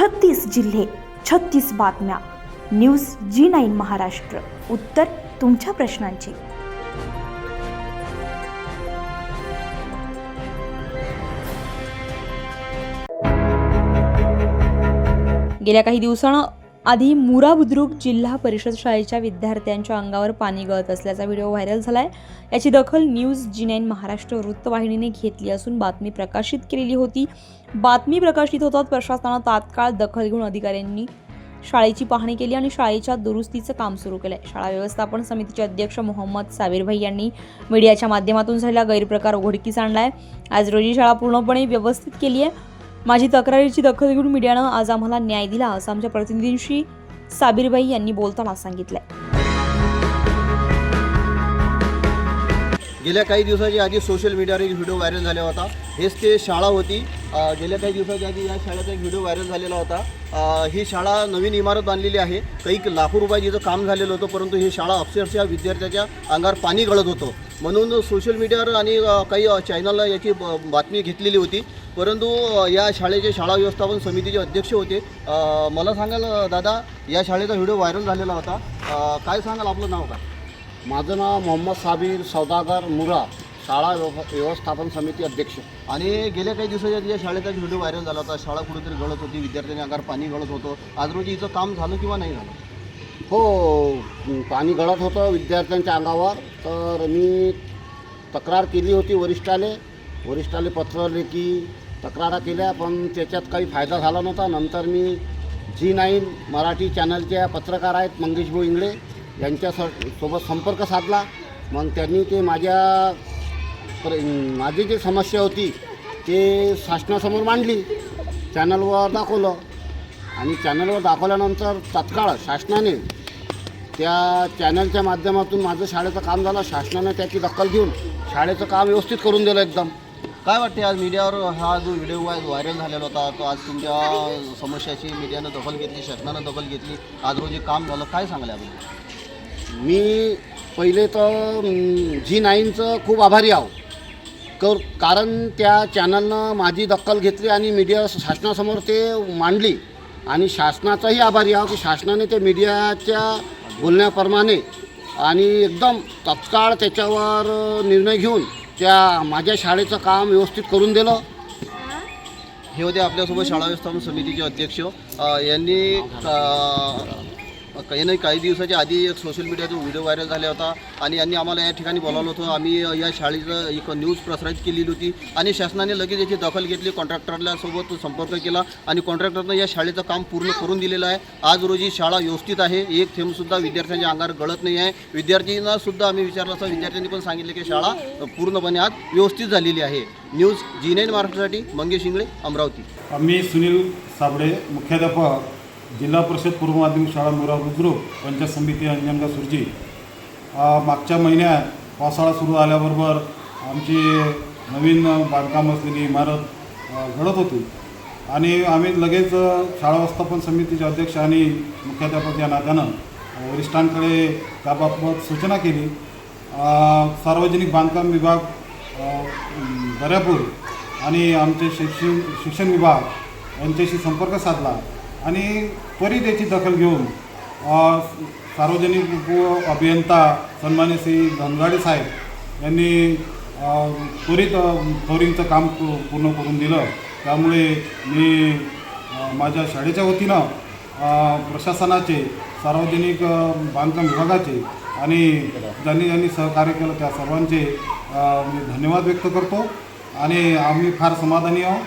छत्तीस जिल्हे छत्तीस बातम्या. News G nine Maharashtra. उत्तर तुमच्या प्रश्नांची. गेल्या काही दिवसानं आधी मुरा बुद्रुक जिल्हा परिषद शाळेच्या विद्यार्थ्यांच्या अंगावर पाणी गळत असल्याचा व्हिडिओ व्हायरल झाला आहे याची दखल न्यूज जी नाईन महाराष्ट्र वृत्तवाहिनीने घेतली असून बातमी प्रकाशित केलेली होती. बातमी प्रकाशित होतात प्रशासनानं तात्काळ दखल घेऊन अधिकाऱ्यांनी शाळेची पाहणी केली आणि शाळेच्या दुरुस्तीचं काम सुरू केलं आहे शाळा व्यवस्थापन समितीचे अध्यक्ष मोहम्मद सावीरभाई यांनी मीडियाच्या माध्यमातून झालेला गैरप्रकार उघडकीस आणलाय. आज रोजी शाळा पूर्णपणे व्यवस्थित केली आहे माझी तक्रारीची दखल घेऊन मीडियानं आज आम्हाला न्याय दिला असं आमच्या प्रतिनिधींशी साबिरबाई यांनी बोलताना सांगितलंय. गेल्या काही दिवसाच्या आधी सोशल मीडियावर एक व्हिडिओ व्हायरल झाला होता. हेच ते शाळा होती. गेल्या काही दिवसाच्या आधी या शाळेचा एक व्हिडिओ व्हायरल झालेला होता. ही शाळा नवीन इमारत बांधलेली आहे. काही लाखो रुपयाचं काम झालेलं होतं परंतु ही शाळा अक्षरशः विद्यार्थ्याच्या अंगावर पाणी गळत होतं. म्हणून सोशल मीडियावर आणि काही चॅनलला याची ब- बातमी घेतलेली होती. परंतु या शाळेचे शाळा व्यवस्थापन समितीचे अध्यक्ष होते. मला सांगाल दादा या शाळेचा व्हिडिओ व्हायरल झालेला होता. काय सांगाल आपलं नाव काय? माझं नाव मोहम्मद साबीर सौदागर मुरा. शाळा व्यव- व्यवस्थापन समिती अध्यक्ष. आणि गेल्या काही दिवसाच्या आधी या शाळेचा व्हिडिओ व्हायरल झाला होता शाळा कुठेतरी गळत होती विद्यार्थ्यांनी अंगावर पाणी गळत होतं. आज रोजी हिचं काम झालं किंवा नाही झालं? हो पाणी गळत होतं विद्यार्थ्यांच्या अंगावर. तर मी तक्रार केली होती वरिष्ठाले. वरिष्ठाले पत्र लेखी तक्रारा केल्या पण त्याच्यात काही फायदा झाला नव्हता. नंतर मी जी नाईन मराठी चॅनलच्या पत्रकार आहेत मंगेश भाऊ इंगळे यांच्या स- सोबत संपर्क साधला. मग त्यांनी ते माझ्या पर माझी जी समस्या होती ते शासनासमोर मांडली. चॅनलवर दाखवलं. आणि चॅनलवर दाखवल्यानंतर तात्काळ शासनाने त्या चॅनलच्या माध्यमातून माझं शाळेचं काम झालं. शासनाने त्याची दखल घेऊन शाळेचं काम व्यवस्थित करून दिलं एकदम. काय वाटते आज मीडियावर हा जो व्हिडिओ व्हायरल झालेला होता तो आज तुमच्या समस्याची मीडियानं दखल घेतली शासनानं दखल घेतली. आज रोजी काम झालं. काय सांगाल आपण मी पहिले तर जी नाईनचं खूप आभारी आहो. कर कारण त्या चॅनलनं माझी दखल घेतली आणि मीडिया शासनासमोर ते मांडली. आणि शासनाचाही आभारी आहो की शासनाने ते मीडियाच्या बोलण्याप्रमाणे आणि एकदम तत्काळ त्याच्यावर निर्णय घेऊन त्या माझ्या शाळेचं काम व्यवस्थित करून दिलं. हे होते आपल्यासोबत शाळा व्यवस्थापन समितीचे अध्यक्ष. यांनी काही नाही काही दिवसाच्या आधी एक सोशल मीडियाचा व्हिडिओ व्हायरल झाला होता आणि यांनी आम्हाला या ठिकाणी बोलावलं होतं. आम्ही या शाळेचं एक न्यूज प्रसारित केलेली होती आणि शासनाने लगेच याची दखल घेतली कॉन्ट्रॅक्टरला सोबत संपर्क केला आणि कॉन्ट्रॅक्टरनं या शाळेचं काम पूर्ण करून दिलेलं आहे. आज रोजी शाळा व्यवस्थित आहे एक थेंबसुद्धा विद्यार्थ्यांच्या अंगावर गळत नाही आहे. विद्यार्थ्यांना सुद्धा आम्ही विचारलं असता विद्यार्थ्यांनी पण सांगितलं की शाळा पूर्णपणे आज व्यवस्थित झालेली आहे. न्यूज जी नाईन महाराष्ट्रासाठी मंगेश इंगळे अमरावती. मी सुनील साबळे मुख्याध्यापक जिल्हा परिषद पूर्व माध्यमिक शाळा मुरा बुद्रुक पंचायत समिती अंजनगाव सुरजी. मागच्या महिन्यात पावसाळा सुरू झाल्याबरोबर आमची नवीन बांधकाम असलेली इमारत घडत होती. आणि आम्ही लगेच शाळा व्यवस्थापन समितीचे अध्यक्ष आणि मुख्याध्यापक या नात्यानं वरिष्ठांकडे त्याबाबत सूचना केली. सार्वजनिक बांधकाम विभाग दर्यापूर आणि आमचे शिक्षण शिक्षण विभाग यांच्याशी संपर्क साधला. आणि त्वरित याची दखल घेऊन सार्वजनिक उप अभियंता सन्मान्य श्री धनगाडे साहेब यांनी त्वरित फ्लोरिंगचं काम पूर्ण करून दिलं. त्यामुळे मी माझ्या शाळेच्या वतीनं प्रशासनाचे सार्वजनिक बांधकाम विभागाचे आणि ज्यांनी ज्यांनी सहकार्य केलं त्या सर्वांचे मी धन्यवाद व्यक्त करतो. आणि आम्ही फार समाधानी आहोत.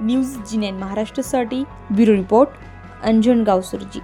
न्यूज जी नाईन महाराष्ट्रासाठी ब्युरो रिपोर्ट अंजन गावसुरजी.